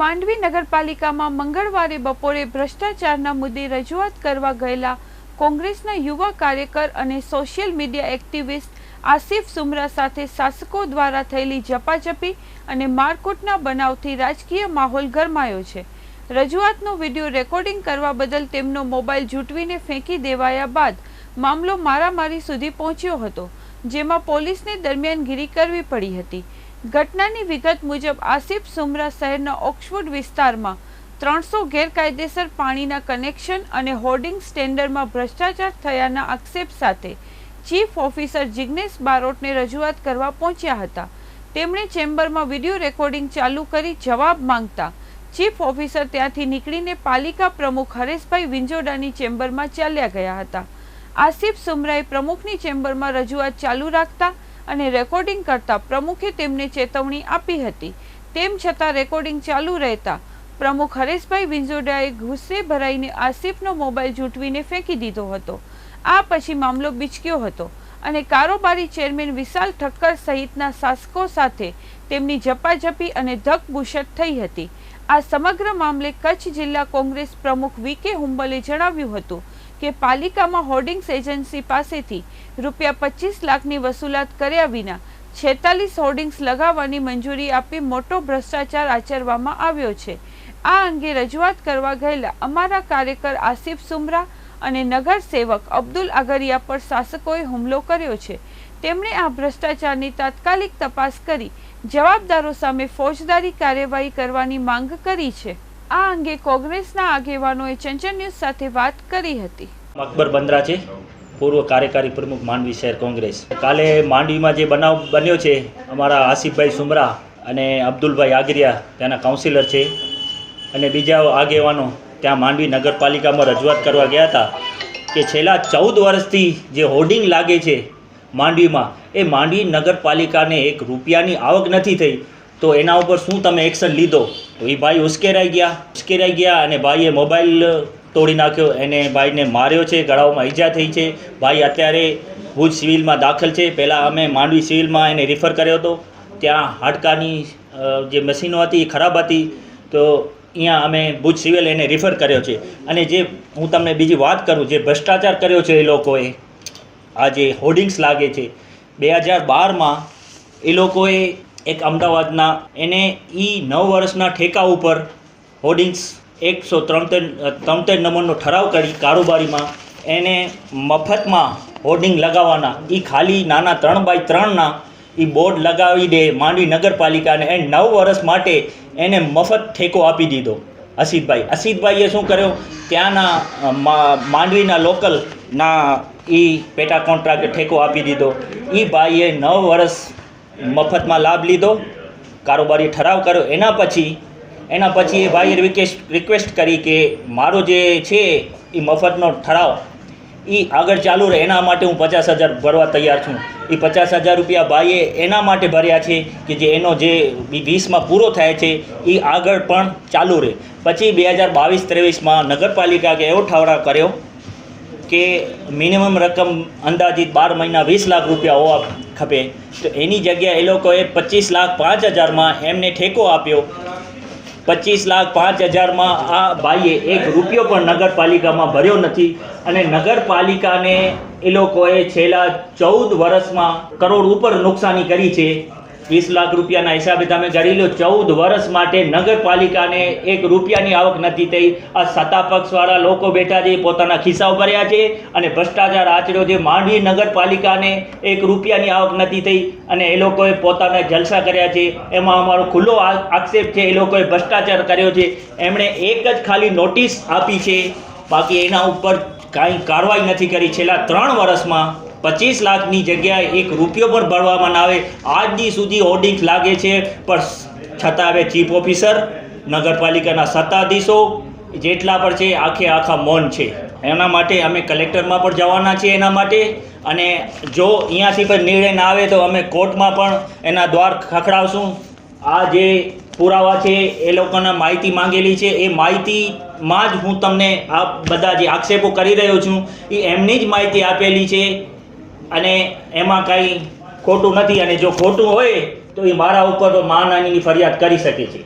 માંડવી નગરપાલિકામાં મંગળવારે બપોરે ભ્રષ્ટાચારના મુદ્દે રજૂઆત કરવા ગયેલા કોંગ્રેસના યુવા કાર્યકર અને social media activist Asif Sumra સાથે શાસકો દ્વારા થયેલી ઝપાઝપી અને મારકોટના બનાવથી રાજકીય માહોલ ગરમાયો છે. રજૂઆતનો વીડિયો રેકોર્ડિંગ કરવા બદલ તેમનો મોબાઈલ ઝૂંટવીને ફેંકી દેવાયા બાદ મામલો મારામારી સુધી પહોંચ્યો હતો, જેમાં પોલીસને દરમિયાનગીરી કરવી પડી હતી. ઘટનાની વિગત મુજબ આસિફ સુમરા શહેરના ઓક્સફોર્ડ વિસ્તારમાં ત્રણસો ગેરકાયદેસર પાણીના કનેક્શન અને હોર્ડિંગ સ્ટેન્ડરમાં ભ્રષ્ટાચાર થયાના આક્ષેપ સાથે ચીફ ઓફિસર જિગ્નેશ બારોટને રજૂઆત કરવા પહોંચ્યા હતા. તેમણે ચેમ્બરમાં વીડિયો રેકોર્ડિંગ ચાલુ કરી જવાબ માંગતા ચીફ ઓફિસર ત્યાંથી નીકળીને પાલિકા પ્રમુખ હરેશભાઈ વિંજોડાની ચેમ્બરમાં ચાલ્યા ગયા હતા. આસિફ સુમરાએ પ્રમુખની ચેમ્બરમાં રજૂઆત ચાલુ રાખતા અને રેકોર્ડિંગ કરતા પ્રમુખે તેમને ચેતવણી આપી હતી. તેમ છતાં રેકોર્ડિંગ ચાલુ રહેતા પ્રમુખ હરેશભાઈ વિંજોડાએ ગુસ્સે ભરાઈને આસિફનો મોબાઈલ ઝૂંટવીને ફેંકી દીધો હતો. આ પછી મામલો બિચક્યો હતો અને કારોબારી ચેરમેન વિશાલ ઠક્કર સહિતના શાસકો સાથે તેમની ઝપાઝપી અને ધકબુશટ થઈ હતી. આ સમગ્ર મામલે કચ્છ જિલ્લા કોંગ્રેસ પ્રમુખ વી કે હુંબલે જણાવ્યું હતું કે પાલિકામાં હોર્ડિંગ્સ એજન્સી પાસેથી રૂપિયા પચીસ લાખની વસૂલાત કર્યા વિના છેતાલીસ હોર્ડિંગ્સ લગાવવાની મંજૂરી આપી મોટો ભ્રષ્ટાચાર આચરવામાં આવ્યો છે. આ અંગે રજૂઆત કરવા ગયેલા અમારા કાર્યકર આસિફ સુમરા અને નગર સેવક અબ્દુલ આગરિયા પર શાસકોએ હુમલો કર્યો છે. તેમણે આ ભ્રષ્ટાચારની તાત્કાલિક તપાસ કરી જવાબદારો સામે ફોજદારી કાર્યવાહી કરવાની માંગ કરી છે. આ અંગે કોંગ્રેસના આગેવાનોએ ચંચન ન્યૂઝ સાથે વાત કરી હતી. અકબર બંદરા છે. પૂર્વ કાર્યકારી પ્રમુખ માંડવી શહેર કોંગ્રેસ. કાલે માંડવીમાં જે બનાવ બન્યો છે, અમારા આસિફભાઈ સુમરા અને અબ્દુલભાઈ આગરિયા, ત્યાંના કાઉન્સિલર છે. અને બીજા આગેવાનો ત્યાં માંડવી નગરપાલિકામાં રજૂઆત કરવા ગયા હતા કે છેલ્લા ચૌદ વર્ષથી જે હોર્ડિંગ લાગે છે માંડવીમાં, એ માંડવી નગરપાલિકાને એક રૂપિયાની આવક નથી થઈ. તો એના ઉપર શું તમે એક્શન લીધો? તો એ ભાઈ ઉશ્કેરાઈ ગયા. ઉશ્કેરાઈ ગયા અને ભાઈએ મોબાઈલ તોડી નાખ્યો. એને ભાઈને માર્યો છે, ગળાઓમાં ઈજા થઈ છે. ભાઈ અત્યારે ભુજ સિવિલમાં દાખલ છે. પહેલાં અમે માંડવી સિવિલમાં એને રિફર કર્યો હતો. ત્યાં હાડકાની જે મશીનો હતી એ ખરાબ હતી. તો અહીંયા અમે ભુજ સિવિલ એને રિફર કર્યો છે. અને જે હું તમને બીજી વાત કરું, જે ભ્રષ્ટાચાર કર્યો છે એ લોકોએ, આ જે હોર્ડિંગ્સ લાગે છે, બે હજાર બારમાં એ લોકોએ એક અમદાવાદના, એને એ નવ વર્ષના ઠેકા ઉપર હોર્ડિંગ્સ એકસો ત્રણતેર ત્રણતેર નંબરનો ઠરાવ કરી કારોબારીમાં. એને મફતમાં હોર્ડિંગ લગાવવાના. એ ખાલી નાના ત્રણ બાય ત્રણના એ બોર્ડ લગાવી દે માંડવી નગરપાલિકાને એ નવ વર્ષ માટે એને મફત ઠેકો આપી દીધો. અસિતભાઈ. અસિતભાઈએ શું કર્યો? ત્યાંના માંડવીના લોકલના એ પેટા કોન્ટ્રાક્ટ ઠેકો આપી દીધો. એ ભાઈએ નવ વર્ષ મફતમાં લાભ લીધો, કારોબારી ઠરાવ કર્યો. એના પછી એના પછી એ ભાઈએ રિક્વેસ્ટ રિક્વેસ્ટ કરી કે મારો જે છે એ મફતનો ઠરાવ એ આગળ ચાલુ રહે. એના માટે હું પચાસ હજાર ભરવા તૈયાર છું. એ પચાસ હજાર રૂપિયા ભાઈએ એના માટે ભર્યા છે કે જે એનો જે વીસમાં પૂરો થાય છે એ આગળ પણ ચાલુ રહે. પછી બે હજાર બાવીસ ત્રેવીસમાં નગરપાલિકા કે એવો ઠરાવ કર્યો કે મિનિમમ રકમ અંદાજિત બાર મહિના વીસ લાખ રૂપિયા હોવા ખપે. તો એની જગ્યાએ એ લોકોએ પચીસ લાખ પાંચ હજારમાં એમને ઠેકો આપ્યો. પચીસ લાખ પાંચ હજારમાં આ ભાઈએ એક રૂપિયો પણ નગરપાલિકામાં ભર્યો નથી અને નગરપાલિકાને એ લોકોએ છેલ્લા ચૌદ વર્ષમાં કરોડ ઉપર નુકસાની કરી છે. વીસ લાખ રૂપિયાના હિસાબે તમે ગણી લો, ચૌદ વર્ષ માટે નગરપાલિકાને એક રૂપિયાની આવક નથી થઈ. આ સત્તા પક્ષવાળા લોકો બેઠા છે પોતાના ખિસ્સાઓ ભર્યા છે અને ભ્રષ્ટાચાર આચર્યો છે. માંડવી નગરપાલિકાને એક રૂપિયાની આવક નથી થઈ અને એ લોકોએ પોતાના જલસા કર્યા છે. એમાં અમારો ખુલ્લો આક્ષેપ છે, એ લોકોએ ભ્રષ્ટાચાર કર્યો છે. એમણે એક જ ખાલી નોટિસ આપી છે. બાકી એના ઉપર કાંઈ કાર્યવાહી નથી કરી. છેલ્લા ત્રણ વર્ષમાં પચીસ લાખની જગ્યાએ એક રૂપિયો પણ ભરવામાં આવે. આજની સુધી હોર્ડિંગ્સ લાગે છે, પણ છતાં હવે ચીફ ઓફિસર નગરપાલિકાના સત્તાધીશો જેટલા પણ છે, આખે આખા મૌન છે. એના માટે અમે કલેક્ટરમાં પણ જવાના છીએ એના માટે. અને જો અહીંયાથી પણ નિર્ણય ના આવે તો અમે કોર્ટમાં પણ એના દ્વાર ખખડાવશું. આ જે પુરાવા છે, એ લોકોના માહિતી માંગેલી છે. એ માહિતીમાં જ હું તમને આ બધા જે આક્ષેપો કરી રહ્યો છું, એ એમની જ માહિતી આપેલી છે. અને એમાં કાંઈ ખોટું નથી. અને જો ખોટું હોય, તો એ મારા ઉપર માનહાનિની ફરિયાદ કરી શકે છે.